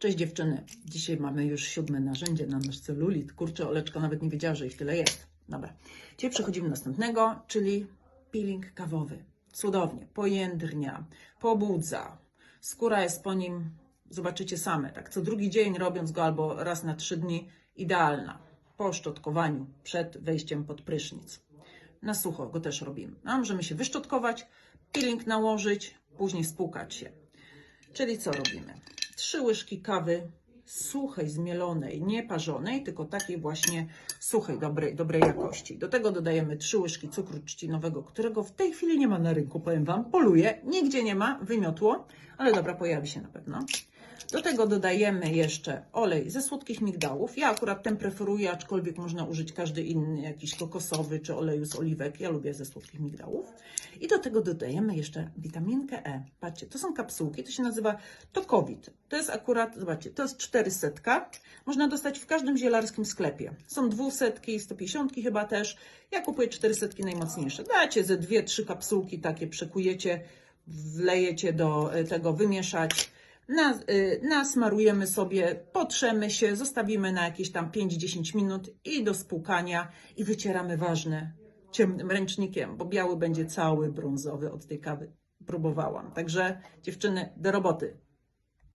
Cześć dziewczyny. Dzisiaj mamy już siódme narzędzie na nasz celulit. Kurczę, Oleczka nawet nie wiedziała, że ich tyle jest. Dobra. Dzisiaj przechodzimy do następnego, czyli peeling kawowy. Cudownie. Pojędrnia, pobudza. Skóra jest po nim, zobaczycie same, tak co drugi dzień robiąc go albo raz na trzy dni, idealna. Po szczotkowaniu, przed wejściem pod prysznic. Na sucho go też robimy. No, możemy się wyszczotkować, peeling nałożyć, później spłukać się. Czyli co robimy? Trzy łyżki kawy suchej, zmielonej, nie parzonej, tylko takiej właśnie suchej, dobrej, dobrej jakości. Do tego dodajemy trzy łyżki cukru trzcinowego, którego w tej chwili nie ma na rynku, powiem Wam. Poluje, nigdzie nie ma, wymiotło, ale dobra, pojawi się na pewno. Do tego dodajemy jeszcze olej ze słodkich migdałów. Ja akurat ten preferuję, aczkolwiek można użyć każdy inny, jakiś kokosowy czy oleju z oliwek. Ja lubię ze słodkich migdałów. I do tego dodajemy jeszcze witaminkę E. Patrzcie, to są kapsułki, to się nazywa Tokowit. To jest akurat, zobaczcie, to jest 400. Można dostać w każdym zielarskim sklepie. Są 200, 150 chyba też. Ja kupuję 400 najmocniejsze. Dacie ze dwie, trzy kapsułki takie, przekujecie, wlejecie do e, tego, wymieszać. Y, nasmarujemy sobie, potrzemy się, zostawimy na jakieś tam 5-10 minut i do spłukania i wycieramy ważne ciemnym ręcznikiem, bo biały będzie cały brązowy od tej kawy. Próbowałam. Także dziewczyny, do roboty.